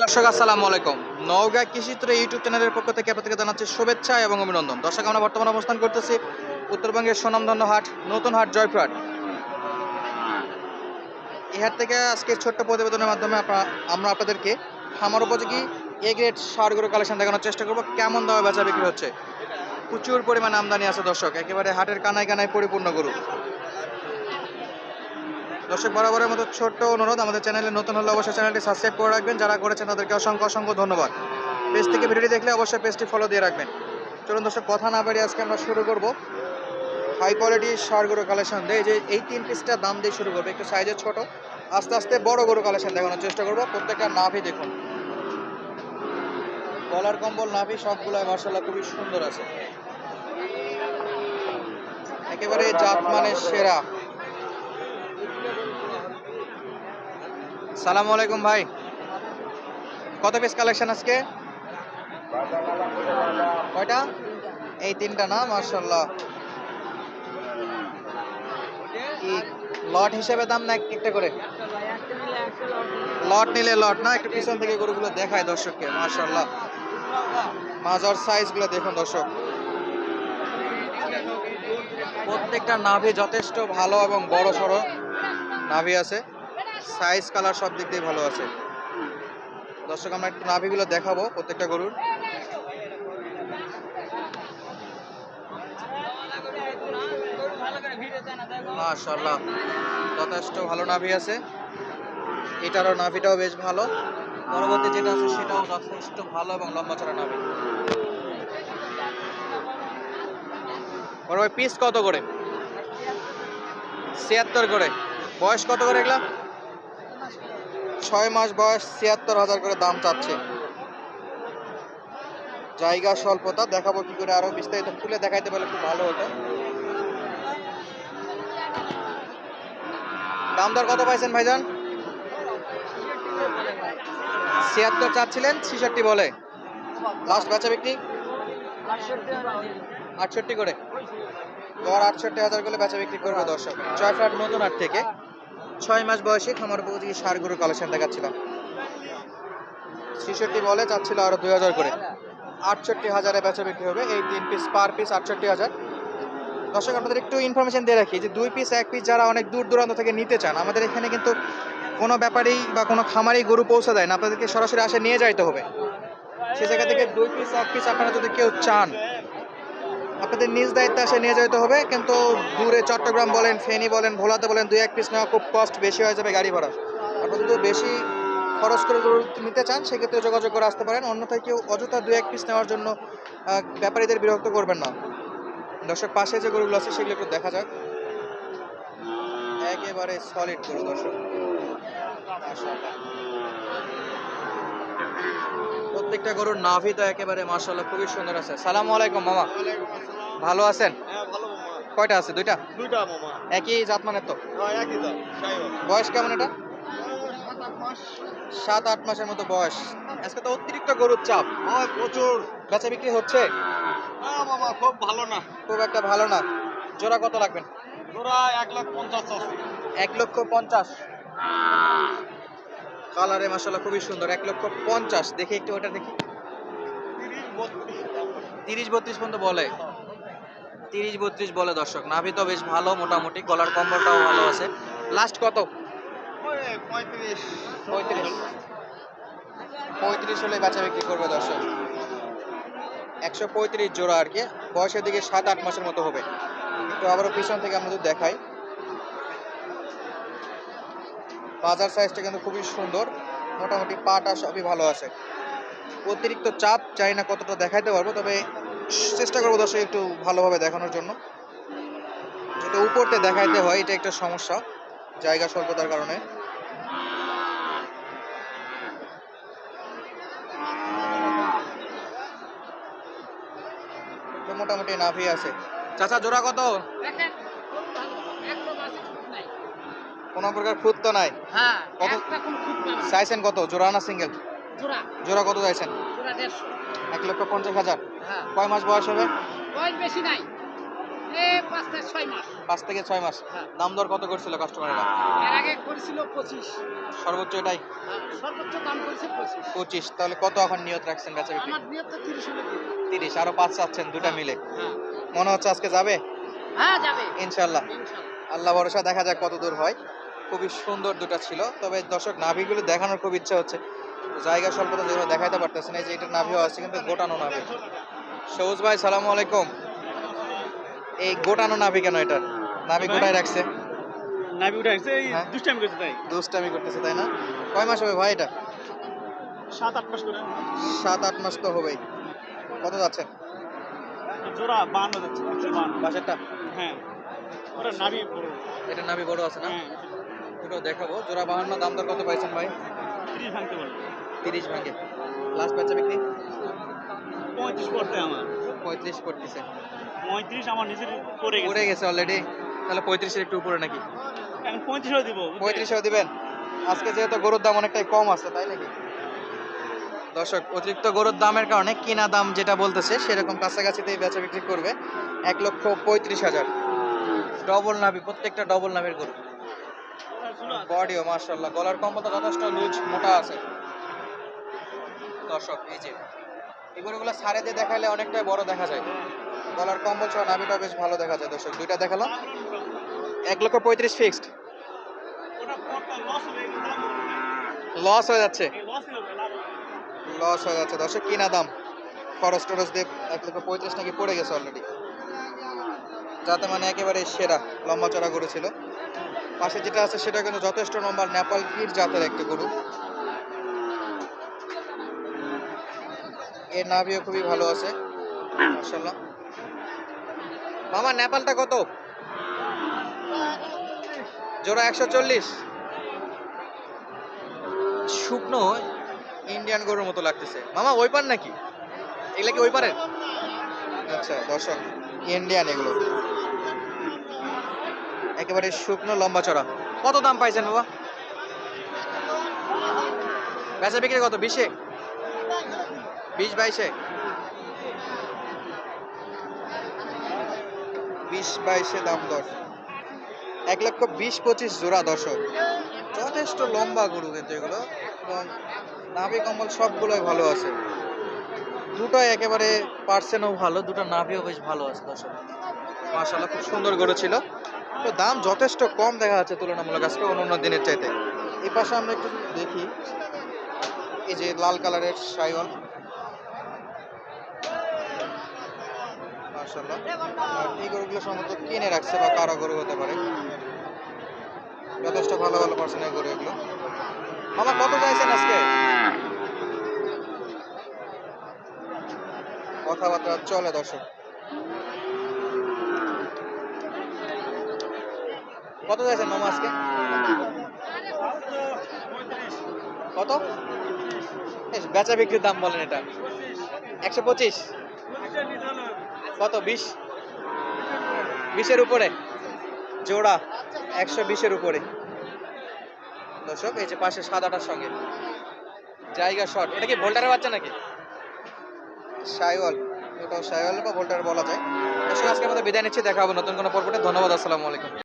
দর্শক, আসসালামু আলাইকুম। নওগাঁ কৃষিত্র ইউটিউব চ্যানেলের পক্ষ থেকে আপনাদেরকে জানাচ্ছি শুভেচ্ছা এবং অভিনন্দন। দর্শক, আমরা বর্তমানে অবস্থান করতেছি উত্তরবঙ্গের সুনামধন্য হাট, নতুন হাট জয়পুরহাট। এই হাট থেকে আজকে ছোট্ট প্রতিবেদনের মাধ্যমে আমরা আপনাদেরকে খামার উপযোগী এ গ্রেড সারগুলো কালেকশন দেখানোর চেষ্টা করব, কেমন দামে বেচা বিক্রি হচ্ছে। প্রচুর পরিমাণ আমদানি আছে দর্শক, একেবারে হাটের কানায় কানায় পরিপূর্ণ গরু। দর্শক বরাবরের মতো ছোট্ট অনুরোধ, আমাদের চ্যানেলে নতুন হলে অবশ্যই চ্যানেলটি সাবস্ক্রাইব করে রাখবেন। যারা করেছেন তাদেরকে অসংখ্য অসংখ্য ধন্যবাদ। পেজ থেকে ভিডিওটি দেখলে অবশ্যই পেজটি ফলো দিয়ে রাখবেন। চলুন দর্শক, কথা না বাড়িয়ে আজকে আমরা শুরু করব। হাই কোয়ালিটি সার গরু কালেকশন দিয়ে যে এই তিন পিসটা দাম দিয়ে শুরু করব। একটু সাইজের ছোট, আস্তে আস্তে বড় গরু কালেকশন দেখানোর চেষ্টা করব। প্রত্যেকটা নাভি দেখুন। কলার কম্বল, নাভি সবগুলাই মার্শাল্লাহ খুবই সুন্দর আছে। একেবারে জাত মানে সেরা। সালাম আলাইকুম ভাই। কত পিস কালেকশন আজকে? কয়টা? এই তিনটা না মার্শাল্লাহ লট হিসেবে দাম না এক একটা করে? লট নিলে লট না, একটু পিছন থেকে গরুগুলো দেখায় দর্শককে মার্শাল্লাহ মাজার সাইজগুলো দেখুন দর্শক। প্রত্যেকটা নাভি যথেষ্ট ভালো এবং বড় সড়ো নাভি আছে। সাইজ কালার সব দিক দিয়ে ভালো আছে। দর্শক, আমরা একটু নাভিগুলো দেখাবো প্রত্যেকটা গরুর। মাশাল্লাহ যথেষ্ট ভালো নাভি আছে। এটারও নাভিটাও বেশ ভালো। পরবর্তী যেটা আছে, সেটাও যথেষ্ট ভালো এবং লম্বা চড়া নাভি। বড় পিস কত করে? ছিয়াত্তর করে। বয়স কত করে এগুলা? ছয় মাস বয়স, ছিয়াত্তর হাজার করে দাম চাচ্ছে। জায়গা স্বল্পতা, দেখাবো কি করে আরও বিস্তারিত। খুলে দেখাইতে পারলে খুব ভালো হতো। দাম দর কত পাইছেন ভাইজান? ছিয়াত্তর চাচ্ছিলেন, ছিষট্টি বলে। লাস্ট বেচা বিক্রি? আটষট্টি করে। গড় আটষট্টি হাজার করে বেচা বিক্রি করবে দর্শক। জয়ফ্রাট নতুন হাট থেকে। ছয় মাস বয়সে খামার উপযোগী সার গরুর কালেকশন দেখাচ্ছিলাম ছেষট্টি বলে চাচ্ছিল আরও দুই হাজার করে। আটষট্টি হাজারে বেচা বিক্রি হবে। এই তিন পিস পার পিস আটষট্টি হাজার। দর্শক, আপনাদের একটু ইনফরমেশন দিয়ে রাখি যে দুই পিস এক পিস যারা অনেক দূর দূরান্ত থেকে নিতে চান, আমাদের এখানে কিন্তু কোনো ব্যাপারেই বা কোনো খামারেই গরু পৌঁছে দেয় না। আপনাদেরকে সরাসরি আসে নিয়ে যাইতে হবে। সে জায়গা থেকে দুই পিস এক পিস আপনারা যদি কেউ চান আপনাদের নিজ দায়িত্বে আসে নিয়ে যেতে হবে, কিন্তু দূরে চট্টগ্রাম বলেন, ফেনী বলেন, ভোলাতে বলেন, দুই এক পিস নেওয়া খুব কস্ট বেশি হয়ে যাবে গাড়ি ভাড়া। আপনারা যদি বেশি খরচ করে নিতে চান, সেক্ষেত্রে যোগাযোগ করে আসতে পারেন। অন্যথায় কেউ অযথা দুই এক পিস নেওয়ার জন্য ব্যাপারীদের বিরক্ত করবেন না। দর্শক, পাশে যে গরুগুলো আছে, সেগুলো একটু দেখা যাক। একেবারে সলিড গরু, দর্শক। প্রত্যেকটা গরুর নাভি তো একেবারে মার্শাল্লাহ খুবই সুন্দর আছে। সালাম আলাইকুম মামা। ভালো আছেন? হ্যাঁ কয়টা আছে? দুইটা? দুইটা মামা। একই জাতমানের তো? হ্যাঁ বয়স কেমন এটা? সাত আট মাসের মতো বয়স। আজকে তো অতিরিক্ত গরুর চাপ। প্রচুর। বেচা বিক্রি হচ্ছে? মামা খুব ভালো না। খুব একটা ভালো না। জোড়া কত লাগবেন তোরা এক লাখ পঞ্চাশ এক লক্ষ পঞ্চাশ। কালারে মাসাল্লাহ খুবই সুন্দর। এক লক্ষ পঞ্চাশ। দেখি একটু ওটা দেখি। তিরিশ বত্রিশ পর্যন্ত বলে। তিরিশ বত্রিশ বলে দর্শক। নাভি তো বেশ ভালো মোটামুটি। গলার কম্বলটাও ভালো আছে। লাস্ট কত? পঁয়ত্রিশ। পঁয়ত্রিশ পঁয়ত্রিশ হলে বেচা বিক্রি করবে দর্শক। একশো পঁয়ত্রিশ জোড়া আর কি। বয়সের দিকে সাত আট মাসের মতো হবে। একটু আবারও পিছন থেকে আমরা দেখাই। বাজার সাইজটা কিন্তু খুবই সুন্দর। মোটামুটি পাটা সবই ভালো আছে। অতিরিক্ত চাপ চাই না কতটা দেখাইতে পারব, তবে চেষ্টা করব দর্শক একটু ভালোভাবে দেখানোর জন্য। যেটা উপরতে দেখাইতে হয়, এটা একটা সমস্যা জায়গা স্বল্পতার কারণে। মোটামুটি নাভি আছে। চাচা, জোড়া কত? কোনো প্রকার খুঁত তো নাই। হ্যাঁ কত? চাইছেন কত? জোড়া না সিঙ্গেল জোড়া। জোড়া কত চাইছেন? এক লক্ষ পঞ্চাশ হাজার। হ্যাঁ। কয় মাস বয়স হবে? বয়স বেশি নাই। পাঁচ থেকে ছয় মাস। হ্যাঁ। দাম দর কত করছিল কাস্টমাররা এর? আগে করেছিল পঁচিশ। সর্বোচ্চ এটাই? সর্বোচ্চ দাম করেছে পঁচিশ। তাহলে কত এখন নিয়ত রাখছেন বেচা বিক্রি? আমার নিয়ত তো তিরিশ তিরিশ আরও পাঁচ চাচ্ছেন দুটা মিলে। মনে হচ্ছে আজকে যাবে? হ্যাঁ ইনশাল্লাহ আল্লাহ ভরসা দেখা যাক কত দূর হয়। খুবই সুন্দর দুটো ছিল। তবে দর্শক নাভিগুলো দেখানোর খুব ইচ্ছা হচ্ছে। জায়গা স্বল্পতা যেগুলো দেখাইতে পারতেছে না যে এটা নাভিও আছে কিন্তু গোটানো নাভি। সবুজ ভাই সালাম আলাইকুম। এই গোটানো নাভি কেন এটা? নাভি গোটায় রাখছে? উঠে হ্যাঁ। দুষ্টামি করছে তাই। দুষ্টামি করতেছে তাই না? কয় মাস হবে ভাই এটা? সাত আট মাস করে। সাত আট মাস তো হবেই। কত যাচ্ছেন জোড়া বান্ন যাচ্ছে বান্ন বাসেরটা হ্যাঁ। বড়। এটা নাভি বড় আছে না? হ্যাঁ দেখাবো। জোড়া বাহান্ন দাম দর কত পাইছেন ভাই? ত্রিশ ভাঙতে পারে তিরিশ ভাঙে। লাস্ট বেচা বিক্রি? পঁয়ত্রিশ পড়তে আমার। পঁয়ত্রিশ করতেছে পঁয়ত্রিশ আমার নিজের পড়ে গেছে। পড়ে গেছে অলরেডি তাহলে পঁয়ত্রিশের একটু উপরে নাকি? এখন পঁয়ত্রিশ হয়ে দিব পঁয়ত্রিশেও দিবেন? আজকে যেহেতু গরুর দাম অনেকটাই কম আছে তাই নাকি? দর্শক অতিরিক্ত গরুর দামের কারণে কিনা দাম যেটা বলতেছে সেরকম কাছাকাছিতেই বেচা বিক্রি করবে। এক লক্ষ পঁয়ত্রিশ হাজার। ডবল নাভি প্রত্যেকটা ডবল নাভের গরু। বডিও মার্শাল্লাহ গলার কম্বলটা যথেষ্ট লুজ, মোটা আছে। দর্শক, এই যে এই গরুগুলো সারে দিয়ে দেখাইলে অনেকটাই বড় দেখা যায়। গলার কম্বল সহ নাভিটা বেশ ভালো দেখা যায়। দর্শক, দুইটা দেখালাম। এক লক্ষ পঁয়ত্রিশ ফিক্সড লস হয়ে যাচ্ছে। লস হয়ে যাচ্ছে। দর্শক, কিনা দাম? খরচ টরচ দিয়ে এক লক্ষ পঁয়ত্রিশ নাকি পড়ে গেছে অলরেডি যাতে মানে একেবারে সেরা, লম্বা চড়া গরু ছিল। পাশে যেটা আছে সেটা কিন্তু যথেষ্ট নম্বর। নেপাল গির জাতের একটা গরু। এর নাভিও খুবই ভালো আছে মাশাল্লাহ মামা, নেপালটা কত? জোড়া একশো চল্লিশ। শুকনো ইন্ডিয়ান গরুর মতো লাগতেছে। মামা, ওই পার নাকি? এগুলা কি ওই পারের আচ্ছা দর্শক, ইন্ডিয়ান এগুলো। একেবারে শুকনো লম্বা চড়া। কত দাম পাইছেন বাবা? বেচা বিক্রি কত, বিশে? বিশ বাইশে? বিশ বাইশে দাম দশ। এক লক্ষ বিশ পঁচিশ জোড়া দর্শক। যথেষ্ট লম্বা গরু কিন্তু এগুলো এবং নাভি কম্বল সবগুলোই ভালো আছে। দুটোই একেবারে পার্সেন্টও ভালো, দুটো নাভিও বেশ ভালো আছে দর্শক। মাশাল্লাহ খুব সুন্দর গরু ছিল। তো দাম, যথেষ্ট কম দেখা যাচ্ছে তুলনামূলক আজকে অন্য দিনের চাইতে। এই পাশে আমরা একটু দেখি, এই যে লাল কালারের সাইওয়াল মাশাল্লাহ আর এই গরুগুলো সম্ভবত কিনে রাখছে বা কারও গরু হতে পারে। যথেষ্ট ভালো ভালো পার্সেন্টের গরু এগুলো। মামা, কত চাইছেন আজকে? কথাবার্তা চলে দর্শক। কত চাইছেন মামা আজকে? কত? বেচা বিক্রির দাম বলেন এটা। একশো পঁচিশ? কত, বিশ? বিশের উপরে। জোড়া, একশো বিশের উপরে। দর্শক, এই যে পাশে সাদাটার সঙ্গে। জায়গা শর্ট। এটা কি ভোল্টারের বাচ্চা নাকি? সাইওয়াল এটাও সাইওয়াল বা ভোল্টার বলা যায়। দর্শক আজকে আমাদের বিদায় নিচ্ছি, দেখা হবে নতুন কোনো পর্বতে ধন্যবাদ, আসসালামু আলাইকুম।